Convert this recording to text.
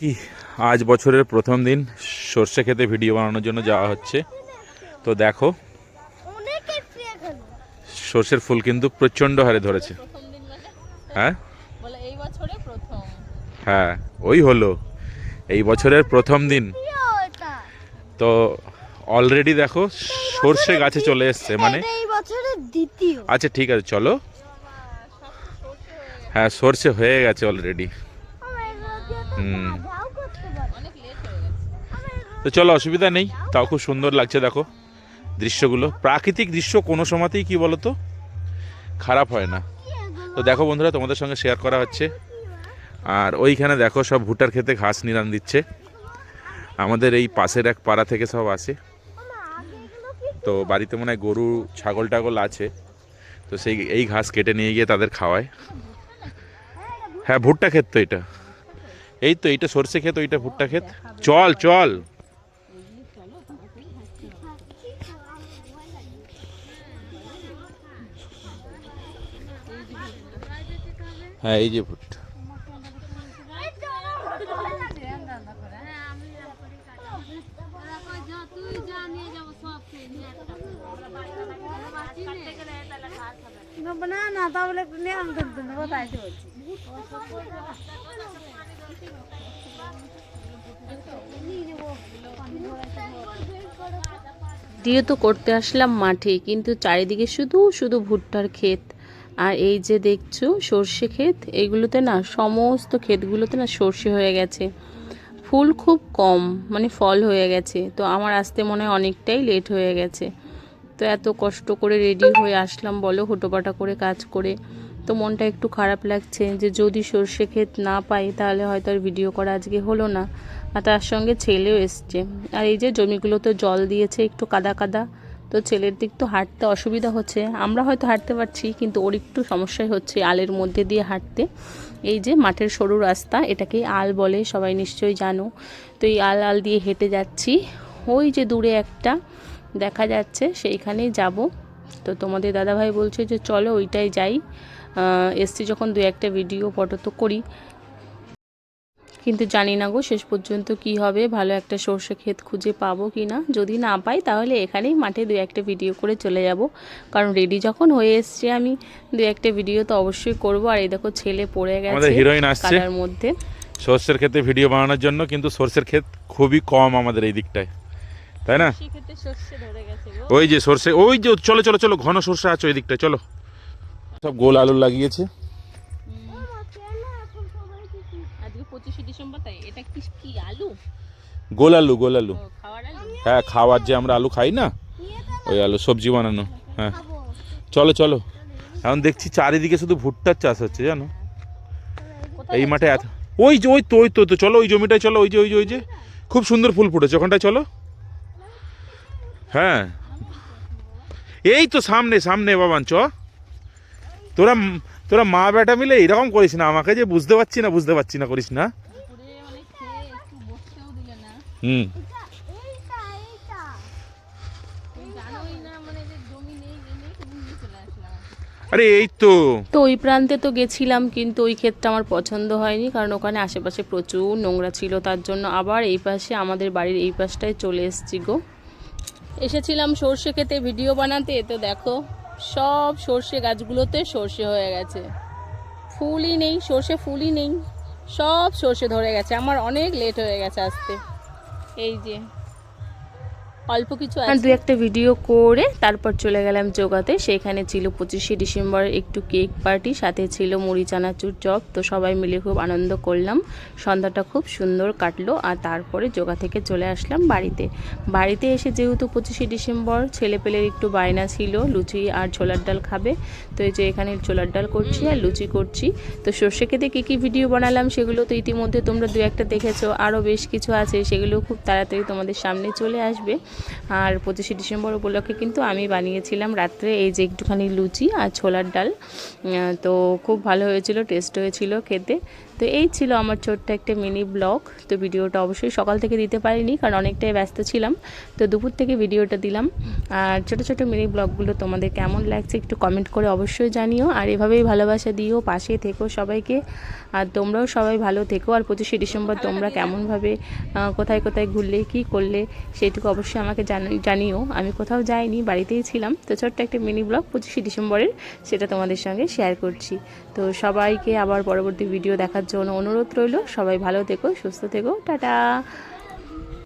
কি আজ বছরের প্রথম দিন সর্ষে খেতে ভিডিও বানানোর জন্য যাওয়া হচ্ছে। তো দেখো সর্ষের ফুল কিন্তু প্রচণ্ড হারে ধরেছে। প্রথম দিন মানে হ্যাঁ? বলে এই বছরে প্রথম। হ্যাঁ ওই হলো। এই বছরের প্রথম দিন। তো অলরেডি দেখো সর্ষে গাছে চলে এসছে মানে এটা এই বছরের দ্বিতীয়। আচ্ছা ঠিক আছে চলো। হ্যাঁ সর্ষে হয়ে গেছে অলরেডি তো হুম। ভাজাও করতে পারি অনেক লেট হয়ে গেছে। আমরা এগুলো তো চলো অসুবিধা নেই। তাও খুব সুন্দর লাগছে দেখো দৃশ্যগুলো। প্রাকৃতিক দৃশ্য কোনো সময়তেই কি বলো তো খারাপ হয় না। তো দেখো বন্ধুরা তোমাদের সঙ্গে শেয়ার করা হচ্ছে। আর ওইখানে দেখো সব ভুট্টার খেতে ঘাস নিরান দিচ্ছে। আমাদের এই পাশের এক পাড়া থেকে সব আসে। তো বাড়িতে মনে হয় গরু ছাগল টাগল আছে। তো সেই এই ঘাস কেটে নিয়ে গিয়ে তাদের খাওয়ায়। হ্যাঁ ভুট্টা ক্ষেত তো এটা। এই তো এইটা সর্ষে ক্ষেত ওইটা ভুট্টা ক্ষেত। চল চল। হ্যাঁ এই যে ভুট্টা। না না তাহলে একটু নিয়ে আমি করতে দেবো তাই তো বলছি। দিয়ে তো করতে আসলাম মাঠে, কিন্তু চারিদিকে শুধু শুধু ভুট্টার ক্ষেত। আর এই যে দেখছ, সর্ষে ক্ষেত এইগুলোতে না সমস্ত ক্ষেতগুলোতে না সর্ষে হয়ে গেছে। ফুল খুব কম মানে ফল হয়ে গেছে। তো আমার আসতে মনে হয় অনেকটাই লেট হয়ে গেছে। তো এত কষ্ট করে রেডি হয়ে আসলাম, বলো, হুটোপাটা করে, কাজ করে। তো মনটা একটু খারাপ লাগছে যে যদি সর্ষে ক্ষেত না পাই তাহলে হয়তো আর ভিডিও করা আজকে হলো না। আর তার সঙ্গে ছেলেও এসছে। আর এই যে জমিগুলোতে জল দিয়েছে একটু কাদা কাদা, তো ছেলের দিক তো হাঁটতে অসুবিধা হচ্ছে। আমরা হয়তো হাঁটতে পারছি, কিন্তু ওর একটু সমস্যাই হচ্ছে আলের মধ্যে দিয়ে হাঁটতে। এই যে মাঠের সরু রাস্তা, এটাকে আল বলে, সবাই নিশ্চয়ই জানো। তো এই আল আল দিয়ে হেঁটে যাচ্ছি। ওই যে দূরে একটা দেখা যাচ্ছে, সেইখানেই যাব। তো তোমাদের দাদাভাই বলছে যে চলো ওইটাই যাই। এসছি যখন দু একটা ভিডিও ফটো তো করি। কিন্তু জানি না গো শেষ পর্যন্ত কি হবে ভালো একটা সর্ষে ক্ষেত খুঁজে পাবো কি না। যদি না পাই তাহলে এখানেই মাঠে দু একটা ভিডিও করে চলে যাব। কারণ রেডি যখন হয়ে এসছে আমি দু একটা ভিডিও তো অবশ্যই করব। আর এই দেখো ছেলে পড়ে গেছে হিরোইন আসছে। মধ্যে। সর্ষের ক্ষেতে ভিডিও বানানোর জন্য কিন্তু সর্ষের ক্ষেত খুবই কম আমাদের এই দিকটায়। তাই না? সেক্ষেত্রে সর্ষে ধরে গেছে গো। ওই যে সর্ষে ওই যে চলো চলো চলো ঘন সর্ষে আছে ওই দিকটায় চলো। সব গোল আলু লাগিয়েছে। গোল আলু গোল আলু। হ্যাঁ খাওয়ার যে আমরা আলু খাই না ওই আলু সবজি বানানো হ্যাঁ। চলো চলো। এখন দেখছি চারিদিকে শুধু ভুট্টার চাষ হচ্ছে জানো? এই মাঠে এত ওই যে ওই তো ওই তো তো চলো ওই জমিটায় চলো ওই যে ওই যে ওই যে। খুব সুন্দর ফুল ফুটেছে ওখানটায় চলো। হ্যাঁ। এই তো সামনে সামনে বাবান চ। তোরা তোরা মা বেটা মিলে এরকম করিস না, আমাকে যে বুঝতে পারছি না, বুঝতে পারছি না করিস না। হুম। আরে এই তো। তো ওই প্রান্তে তো গেছিলাম, কিন্তু ওই ক্ষেতটা আমার পছন্দ হয়নি, কারণ ওখানে আশেপাশে প্রচুর নোংরা ছিল, তার জন্য আবার এই পাশে আমাদের বাড়ির এই পাশটায় চলে এসেছি গো। এসেছিলাম সর্ষে খেতে ভিডিও বানাতে, তো দেখো সব সর্ষে গাছগুলোতে সর্ষে হয়ে গেছে। ফুলই নেই, সর্ষে ফুলই নেই। সব সর্ষে ধরে গেছে। আমার অনেক লেট হয়ে গেছে আসতে এই যে। অল্প কিছু আর দু একটা ভিডিও করে তারপর চলে গেলাম যোগাতে সেখানে ছিল পঁচিশে ডিসেম্বর একটু কেক পার্টি সাথে ছিল মুড়ি চানাচুর চপ। তো সবাই মিলে খুব আনন্দ করলাম। সন্ধ্যাটা খুব সুন্দর কাটলো আর তারপরে যোগা থেকে চলে আসলাম বাড়িতে। বাড়িতে এসে যেহেতু পঁচিশে ডিসেম্বর ছেলেপেলের একটু বায়না ছিল লুচি আর ছোলার ডাল খাবে। তো এই যে এখানে ছোলার ডাল করছি আর লুচি করছি। তো সর্ষে খেতে কী কী ভিডিও বানালাম সেগুলো তো ইতিমধ্যে তোমরা দু একটা দেখেছ। আরও বেশ কিছু আছে সেগুলো খুব তাড়াতাড়ি তোমাদের সামনে চলে আসবে। আর পঁচিশে ডিসেম্বর উপলক্ষে কিন্তু আমি বানিয়েছিলাম রাত্রে এই যে একটুখানি লুচি আর ছোলার ডাল। তো খুব ভালো হয়েছিল টেস্ট হয়েছিল খেতে। তো এই ছিল আমার ছোট্ট একটা মিনি ব্লগ তো ভিডিওটা অবশ্যই সকাল থেকে দিতে পারিনি, কারণ অনেকটাই ব্যস্ত ছিলাম। তো দুপুর থেকে ভিডিওটা দিলাম। আর ছোট ছোট মিনি ব্লগগুলো তোমাদের কেমন লাগছে একটু কমেন্ট করে অবশ্যই জানিও। আর এভাবেই ভালোবাসা দিও, পাশে থেকো সবাইকে। আর তোমরাও সবাই ভালো থেকো। আর পঁচিশে ডিসেম্বর তোমরা কেমনভাবে কোথায় কোথায় ঘুরলে, কি করলে, সেটুকু অবশ্যই আমাকে জানিও। আমি কোথাও যাইনি, বাড়িতেই ছিলাম। তো ছোট্ট একটা মিনি ব্লগ পঁচিশে ডিসেম্বরের, সেটা তোমাদের সঙ্গে শেয়ার করছি। তো সবাইকে আবার পরবর্তী ভিডিও দেখার জন্য অনুরোধ রইল। সবাই ভালো থেকো, সুস্থ থেকো। টাটা!